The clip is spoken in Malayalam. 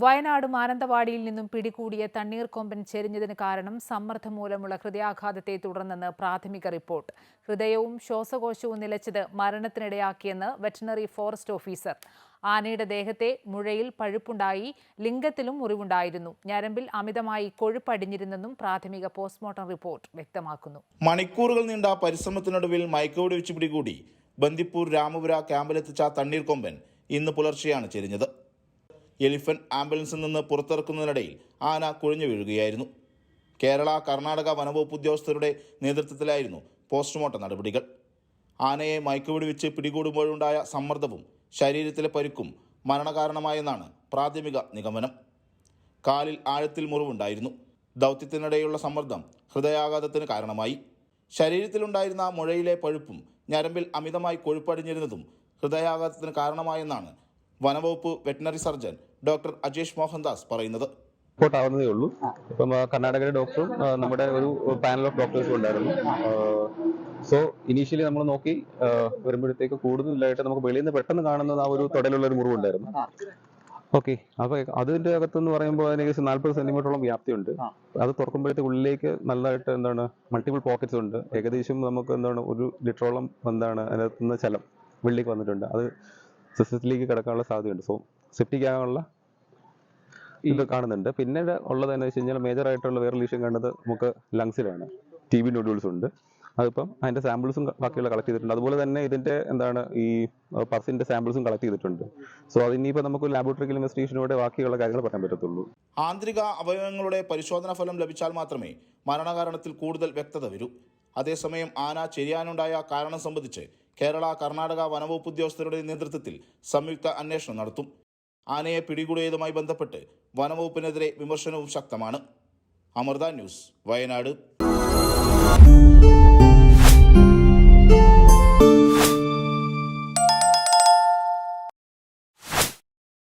വയനാട് മാനന്തവാടിയിൽ നിന്നും പിടികൂടിയ തണ്ണീർക്കൊമ്പൻ ചെരിഞ്ഞതിന് കാരണം സമ്മർദ്ദം മൂലമുള്ള ഹൃദയാഘാതത്തെ തുടർന്നെന്ന് പ്രാഥമിക റിപ്പോർട്ട്. ഹൃദയവും ശ്വാസകോശവും നിലച്ചത് മരണത്തിനിടയാക്കിയെന്ന് വെറ്റിനറി ഫോറസ്റ്റ് ഓഫീസർ. ആനയുടെ ദേഹത്തെ മുഴയിൽ പഴുപ്പുണ്ടായി ലിംഗത്തിലും മുറിവുണ്ടായിരുന്നു. ഞരമ്പിൽ അമിതമായി കൊഴുപ്പടിഞ്ഞിരുന്നെന്നും പ്രാഥമിക പോസ്റ്റ്മോർട്ടം റിപ്പോർട്ട് വ്യക്തമാക്കുന്നു. മണിക്കൂറുകൾ നീണ്ട പരിശ്രമത്തിനൊടുവിൽ മൈക്കോടി വെച്ച് പിടികൂടി. ബന്ദിപ്പൂർ രാമപുര ക്യാമ്പിലെത്തിച്ച തണ്ണീർക്കൊമ്പൻ ഇന്ന് പുലർച്ചെയാണ് ചെരിഞ്ഞത്. എലിഫന്റ് ആംബുലൻസിൽ നിന്ന് പുറത്തിറക്കുന്നതിനിടയിൽ ആന കുഴഞ്ഞു വീഴുകയായിരുന്നു. കേരള കർണാടക വനവകുപ്പ് ഉദ്യോഗസ്ഥരുടെ നേതൃത്വത്തിലായിരുന്നു പോസ്റ്റ്മോർട്ടം നടപടികൾ. ആനയെ മയക്കുപിടിവിച്ച് പിടികൂടുമ്പോഴുണ്ടായ സമ്മർദ്ദവും ശരീരത്തിലെ പരുക്കും മരണകാരണമായെന്നാണ് പ്രാഥമിക നിഗമനം. കാലിൽ ആഴത്തിൽ മുറിവുണ്ടായിരുന്നു. ദൗത്യത്തിനിടെയുള്ള സമ്മർദ്ദം ഹൃദയാഘാതത്തിന് കാരണമായി. ശരീരത്തിലുണ്ടായിരുന്ന മുഴയിലെ പഴുപ്പും ഞരമ്പിൽ അമിതമായി കൊഴുപ്പടിഞ്ഞിരുന്നതും ഹൃദയാഘാതത്തിന് കാരണമായെന്നാണ് വനവകുപ്പ് veterinary surgeon doctor Ajesh Mohandas പറയുന്നത്. റിപ്പോർട്ട് ഉള്ളൂ. ഇപ്പം കർണാടകയുടെ ഡോക്ടറും നമ്മുടെ ഒരു പാനൽ ഓഫ് ഡോക്ടേഴ്സും ഉണ്ടായിരുന്നു. സോ ഇനീഷ്യലി നമ്മൾ നോക്കി വരുമ്പോഴത്തേക്ക് കൂടുതലായിട്ട് നമുക്ക് വെളിയിൽ നിന്ന് പെട്ടെന്ന് കാണുന്നത് ആ ഒരു തൊടയിലുള്ള ഒരു മുറിവുണ്ടായിരുന്നു. ഓക്കെ അപ്പൊ അതിന്റെ അകത്ത് എന്ന് പറയുമ്പോൾ ഏകദേശം നാല്പത് സെന്റിമീറ്ററോളം വ്യാപ്തിയുണ്ട്. അത് തുറക്കുമ്പോഴത്തേക്ക് ഉള്ളിലേക്ക് നല്ലതായിട്ട് എന്താണ് മൾട്ടിപ്പിൾ പോക്കറ്റ്സ് ഉണ്ട്. ഏകദേശം നമുക്ക് എന്താണ് ഒരു ലിറ്ററോളം എന്താണ് അതിനകത്ത് നിന്ന് ചലം വെള്ളിക്ക് വന്നിട്ടുണ്ട്. അത് സിസ്റ്റത്തിലേക്ക് കിടക്കാനുള്ള സാധ്യതയുണ്ട്. സോ സെപ്റ്റിക് ആകാനുള്ള ഇത് കാണുന്നുണ്ട്. പിന്നെ ഉള്ളത് എന്ന് വെച്ച് കഴിഞ്ഞാൽ മേജർ ആയിട്ടുള്ള വേറെ ലീഷൻ കണ്ടത് നമുക്ക് ലങ്സിലാണ് ടി ബി നോഡ്യൂൾസ് ഉണ്ട്. അതിപ്പം അതിന്റെ സാമ്പിൾസും ബാക്കിയുള്ള കളക്ട് ചെയ്തിട്ടുണ്ട്. അതുപോലെ തന്നെ ഇതിന്റെ എന്താണ് ഈ പർസിന്റെ സാമ്പിൾസും കളക്ട് ചെയ്തിട്ടുണ്ട്. സോ അതിനിപ്പോൾ നമുക്ക് ലാബോറട്ടറിക്കൽ ഇൻവെസ്റ്റിഗേഷനോടെ ബാക്കിയുള്ള കാര്യങ്ങൾ പറയാൻ പറ്റത്തുള്ളൂ. ആന്തരിക അവയവങ്ങളുടെ പരിശോധനാ ഫലം ലഭിച്ചാൽ മാത്രമേ മരണകാരണത്തിൽ കൂടുതൽ വ്യക്തത വരൂ. അതേസമയം ആന ചെരിയാനുണ്ടായ കാരണം സംബന്ധിച്ച് കേരള കർണാടക വനവകുപ്പ് ഉദ്യോഗസ്ഥരുടെ നേതൃത്വത്തിൽ സംയുക്ത അന്വേഷണം നടത്തും. ആനയെ പിടികൂടിയതുമായി ബന്ധപ്പെട്ട് വനവകുപ്പിനെതിരെ വിമർശനവും ശക്തമാണ്. അമൃത ന്യൂസ് വയനാട്.